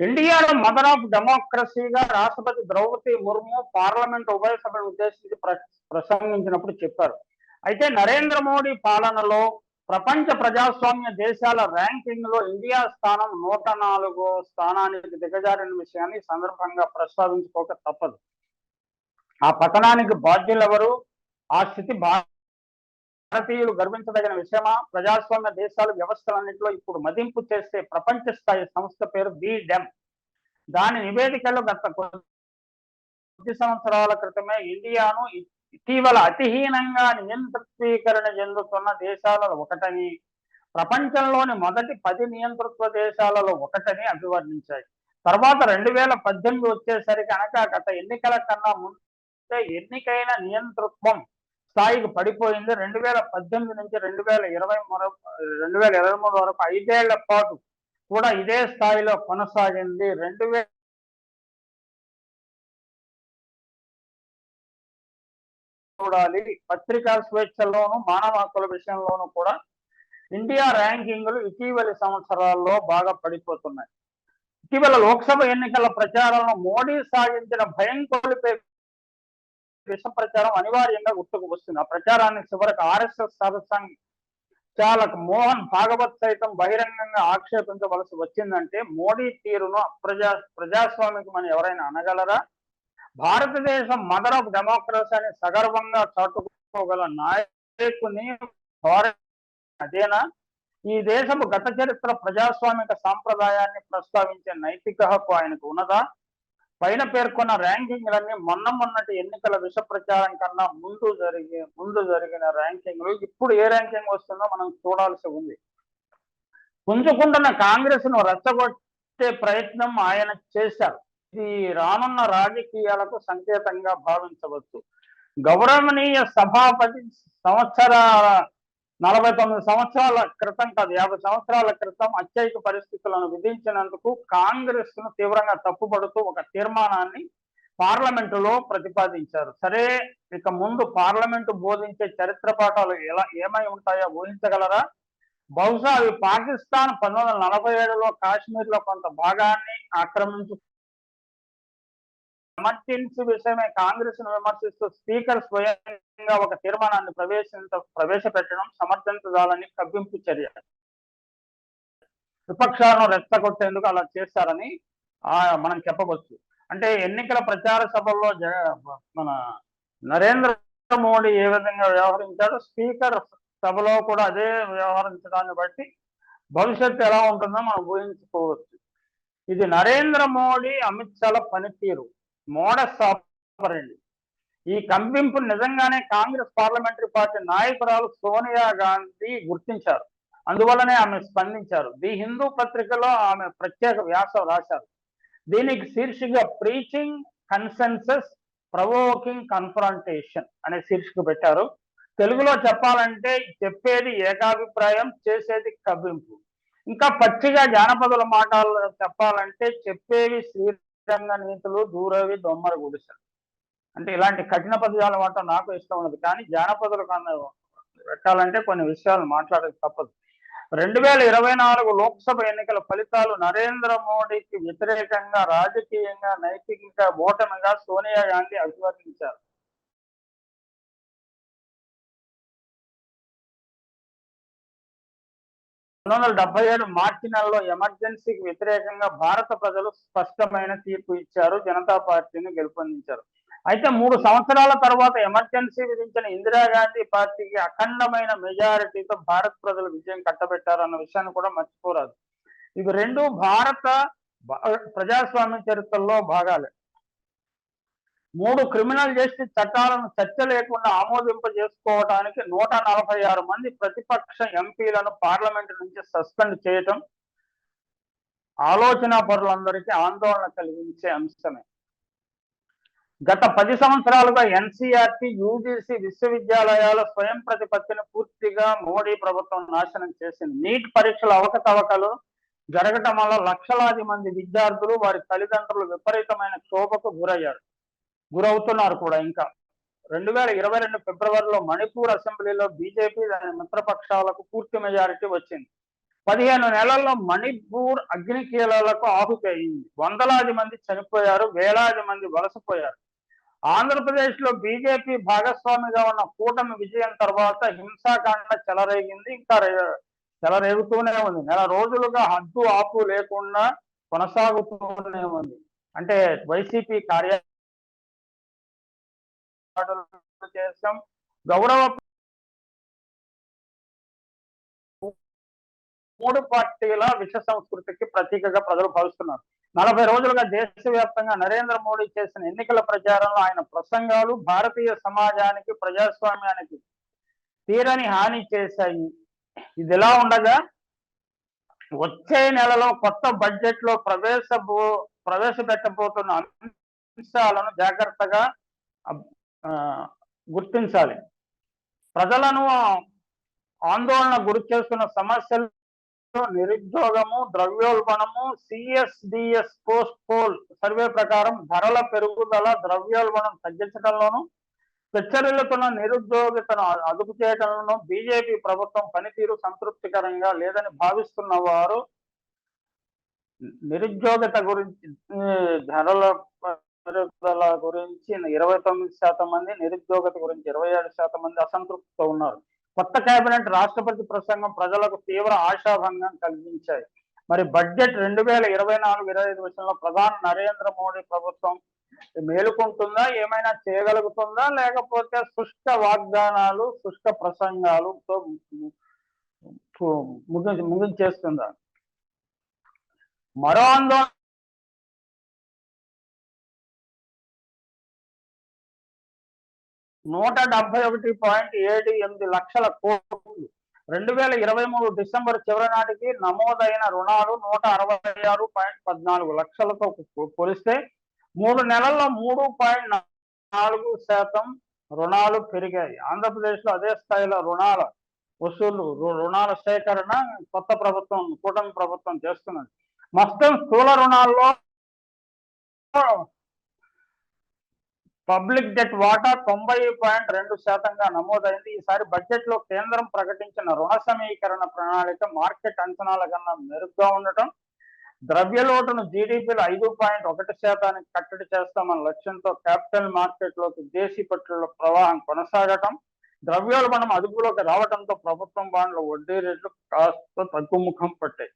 ఇండియాలో mother of డెమోక్రసీగా రాష్ట్రపతి Draupadi Murmu parliament ఉభయ సభను ఉద్దేశించి ప్ర- ప్రసంగించినప్పుడు చెప్పారు. అయితే నరేంద్ర మోడీ పాలనలో ప్రపంచ ప్రజాస్వామ్య దేశాల ర్యాంకింగ్లో ఇండియా స్థానం నూట నాలుగో స్థానానికి దిగజారిన విషయాన్ని సందర్భంగా ప్రస్తావించుకోక తప్పదు. ఆ పతనానికి బాధ్యులెవరు? ఆ స్థితి భా- భారతీయులు గర్వించదగిన విషయమా? ప్రజాస్వామ్య దేశాల వ్యవస్థలన్నింటిలో ఇప్పుడు మదింపు చేసే ప్రపంచ స్థాయి సంస్థ పేరు బిడెమ్ దాని నివేదికలో గత కొద్ది సంవత్సరాల క్రితమే ఇండియాను ఇటీవల అతిహీనంగా నియంతృత్వీకరణ చెందుతున్న దేశాలలో ఒకటని ప్రపంచంలోని మొదటి పది నియంతృత్వ దేశాలలో ఒకటని అభివర్ణించాయి. తర్వాత రెండు వేల పద్దెనిమిది వచ్చేసరికి అనగా గత ఎన్నికల కన్నా ముందే ఎన్నికైన నియంతృత్వం స్థాయికి పడిపోయింది. రెండు వేల పద్దెనిమిది నుంచి రెండు వేల ఇరవై మూడు రెండు వేల ఇరవై మూడు వరకు ఐదేళ్ళ పాటు కూడా ఇదే స్థాయిలో కొనసాగింది. రెండు వేల చూడాలి. పత్రికా స్వేచ్ఛలోను మానవ హక్కుల విషయంలోనూ కూడా ఇండియా ర్యాంకింగ్లు ఇటీవలి సంవత్సరాల్లో బాగా పడిపోతున్నాయి. ఇటీవల లోక్సభ ఎన్నికల ప్రచారంలో మోడీ సాగించిన భయం కొలిపే విష ప్రచారం అనివార్యంగా గుర్తుకు వస్తుంది. ఆ ప్రచారాన్ని చివరికి ఆర్ఎస్ఎస్ సదస్సాంగ్ చాలక మోహన్ భాగవత్ సైతం బహిరంగంగా ఆక్షేపించవలసి వచ్చిందంటే మోడీ తీరును ప్రజా ప్రజాస్వామికమని ఎవరైనా అనగలరా? భారతదేశం మదర్ ఆఫ్ డెమోక్రసీ అని సగర్వంగా చాటుకోగల నాయకుని అదేనా? ఈ దేశపు గత చరిత్ర ప్రజాస్వామిక సాంప్రదాయాన్ని ప్రస్తావించే నైతిక హక్కు ఆయనకు ఉన్నదా? పైన పేర్కొన్న ర్యాంకింగ్లన్నీ మొన్న మొన్నటి ఎన్నికల విష ప్రచారం కన్నా ముందు జరిగే ముందు జరిగిన ర్యాంకింగ్లు ఇప్పుడు ఏ ర్యాంకింగ్ వస్తుందో మనం చూడాల్సి ఉంది. పుంజుకుంటున్న కాంగ్రెస్ను రెచ్చగొట్టే ప్రయత్నం ఆయన చేశారు. ఇది రానున్న రాజకీయాలకు సంకేతంగా భావించవచ్చు. గౌరవనీయ సభాపతి సంవత్సర నలభై తొమ్మిది సంవత్సరాల క్రితం కాదు యాభై సంవత్సరాల క్రితం అత్యయిక పరిస్థితులను విధించినందుకు కాంగ్రెస్ను తీవ్రంగా తప్పుపడుతూ ఒక తీర్మానాన్ని పార్లమెంటులో ప్రతిపాదించారు. సరే ఇక ముందు పార్లమెంటు బోధించే చరిత్ర పాఠాలు ఎలా ఏమై ఉంటాయో ఊహించగలరా? బహుశా అవి పాకిస్తాన్ పంతొమ్మిది వందల నలభై ఏడులో కాశ్మీర్లో కొంత భాగాన్ని ఆక్రమించు ఎమర్జెన్సీ విషయమే కాంగ్రెస్ను విమర్శిస్తూ స్పీకర్ స్వయంగా ఒక తీర్మానాన్ని ప్రవేశించ ప్రవేశపెట్టడం సమర్థించదాలని కవ్వింపు చర్య. విపక్షాలను రెచ్చగొట్టేందుకు అలా చేస్తారని మనం చెప్పవచ్చు. అంటే ఎన్నికల ప్రచార సభల్లో జ- మన నరేంద్ర మోడీ ఏ విధంగా వ్యవహరించాడో స్పీకర్ సభలో కూడా అదే వ్యవహరించడాన్ని బట్టి భవిష్యత్తు ఎలా ఉంటుందో మనం ఊహించుకోవచ్చు. ఇది నరేంద్ర మోడీ అమిత్ షాల పనితీరు. మోడస్ ఆపరండి ఈ కంపింపు నిజంగానే కాంగ్రెస్ పార్లమెంటరీ పార్టీ నాయకురాలు సోనియా గాంధీ గుర్తించారు. అందువల్లనే ఆమె స్పందించారు. ది హిందూ పత్రికలో ఆమె ప్రత్యేక వ్యాసం రాశారు. దీనికి శీర్షిక ప్రీచింగ్ కన్సెన్సస్ ప్రవోకింగ్ కన్ఫ్రంటేషన్ అనే శీర్షిక పెట్టారు. తెలుగులో చెప్పాలంటే చెప్పేది ఏకాభిప్రాయం చేసేది కవ్వింపు. ఇంకా పచ్చిగా జానపదుల మాటలు చెప్పాలంటే చెప్పేవి శ్రీరంగ నీతులు దూరవి దొమ్మర గుడిసెలు. అంటే ఇలాంటి కఠిన పదాల మాట నాకు ఇష్టం ఉన్నది కానీ జానపదులు కన్నా పెట్టాలంటే కొన్ని విషయాలు మాట్లాడక తప్పదు. రెండు వేల ఇరవై నాలుగు లోక్సభ ఎన్నికల ఫలితాలు నరేంద్ర మోడీకి వ్యతిరేకంగా రాజకీయంగా నైతికంగా ఓటమిగా సోనియా గాంధీ అభివర్ణించారు. పంతొమ్మిది వందల డెబ్బై ఏడు మార్చి నెలలో ఎమర్జెన్సీకి వ్యతిరేకంగా భారత ప్రజలు స్పష్టమైన తీర్పు ఇచ్చారు. జనతా పార్టీని గెలుపొందించారు. అయితే మూడు సంవత్సరాల తర్వాత ఎమర్జెన్సీ విధించిన ఇందిరాగాంధీ పార్టీకి అఖండమైన మెజారిటీతో భారత ప్రజలు విజయం కట్టబెట్టారు అన్న విషయాన్ని కూడా మర్చిపోరాదు. ఇవి రెండు భారత భా- ప్రజాస్వామ్య చరిత్రలో భాగాలే. మూడు క్రిమినల్ జస్టిస్ చట్టాలను చర్చ లేకుండా ఆమోదింప చేసుకోవడానికి నూట నలభై ఆరు మంది ప్రతిపక్ష ఎంపీలను పార్లమెంట్ నుంచి సస్పెండ్ చేయటం ఆలోచన పరులందరికీ ఆందోళన కలిగించే అంశమే. గత పది సంవత్సరాలుగా ఎన్సీఆర్టీ యూజీసీ విశ్వవిద్యాలయాల స్వయం ప్రతిపత్తిని పూర్తిగా మోడీ ప్రభుత్వం నాశనం చేసింది. నీట్ పరీక్షల అవకతవకలు జరగటం వల్ల లక్షలాది మంది విద్యార్థులు వారి తల్లిదండ్రులు విపరీతమైన క్షోభకు గురయ్యారు. గురవుతున్నారు కూడా ఇంకా. రెండు వేల ఇరవై రెండు ఫిబ్రవరిలో మణిపూర్ అసెంబ్లీలో బీజేపీ దాని మిత్రపక్షాలకు పూర్తి మెజారిటీ వచ్చింది. పదిహేను నెలల్లో మణిపూర్ అగ్నికీలలకు ఆహుతి వందలాది మంది చనిపోయారు వేలాది మంది వలసపోయారు. ఆంధ్రప్రదేశ్లో బీజేపీ భాగస్వామిగా ఉన్న కూటమి విజయం తర్వాత హింసాకాండ చెలరేగింది ఇంకా చెలరేగుతూనే ఉంది. నెల రోజులుగా హద్దు ఆపు లేకుండా కొనసాగుతూనే ఉంది. అంటే వైసీపీ కార్య చేసాం గౌరవ మూడు పార్టీల విష సంస్కృతికి ప్రతీకగా ప్రజలు భావిస్తున్నారు. నలభై రోజులుగా దేశవ్యాప్తంగా నరేంద్ర మోడీ చేసిన ఎన్నికల ప్రచారంలో ఆయన ప్రసంగాలు భారతీయ సమాజానికి ప్రజాస్వామ్యానికి తీరని హాని చేశాయి. ఇది ఎలా ఉండగా వచ్చే నెలలో కొత్త బడ్జెట్లో ప్రవేశ ప్రవేశపెట్టబోతున్న అంశాలను జాగ్రత్తగా గుర్తించాలి. ప్రజలను ఆందోళన గురి చేస్తున్న సమస్యలు నిరుద్యోగము ద్రవ్యోల్బణము సిఎస్డిఎస్ పోస్ట్ పోల్ సర్వే ప్రకారం ధరల పెరుగుదల ద్రవ్యోల్బణం తగ్గించడంలోను పెచ్చరిల్లుతున్న నిరుద్యోగితను అదుపు చేయడంలోనూ బీజేపీ ప్రభుత్వం పనితీరు సంతృప్తికరంగా లేదని భావిస్తున్న వారు నిరుద్యోగిత గురించి ధరల గురించి ఇరవై తొమ్మిది శాతం మంది నిరుద్యోగత గురించి ఇరవై ఏడు శాతం మంది అసంతృప్తితో ఉన్నారు కొత్త కేబినెట్ రాష్ట్రపతి ప్రసంగం ప్రజలకు తీవ్ర ఆశాభంగం కలిగించాయి మరి బడ్జెట్ రెండు వేల ఇరవై నాలుగు ఇరవై ఐదు విషయంలో ప్రధాని నరేంద్ర మోడీ ప్రభుత్వం మేలుకుంటుందా ఏమైనా చేయగలుగుతుందా లేకపోతే శుష్క వాగ్దానాలు శుష్క ప్రసంగాలుతో ముగించేస్తుందా మరో ఆందోళన నూట డెబ్బై ఒకటి పాయింట్ ఏడు ఎనిమిది లక్షల కోట్లు. రెండు వేల ఇరవై మూడు డిసెంబర్ చివరి నాటికి నమోదైన రుణాలు నూట అరవై ఆరు పాయింట్ పద్నాలుగు లక్షలతో పోలిస్తే మూడు నెలల్లో మూడు పాయింట్ నాలుగు శాతం రుణాలు పెరిగాయి. ఆంధ్రప్రదేశ్లో అదే స్థాయిలో రుణాల వసూలు రుణాల సేకరణ కొత్త ప్రభుత్వం కూటమి ప్రభుత్వం చేస్తున్నది. మొత్తం స్థూల రుణాల్లో పబ్లిక్ డెట్ వాటా తొంభై పాయింట్ రెండు శాతంగా నమోదైంది. ఈసారి బడ్జెట్లో కేంద్రం ప్రకటించిన రుణ సమీకరణ ప్రణాళిక మార్కెట్ అంచనాల కన్నా మెరుగ్గా ఉండటం ద్రవ్యలోటును జీడిపిలో ఐదు పాయింట్ ఒకటి శాతానికి కట్టడి చేస్తామన్న లక్ష్యంతో క్యాపిటల్ మార్కెట్లోకి విదేశీ పట్టుల ప్రవాహం కొనసాగటం ద్రవ్యోల్బణం అదుపులోకి రావడంతో ప్రభుత్వం బాండ్ల వడ్డీ రేట్లు కాస్త తగ్గుముఖం పట్టాయి.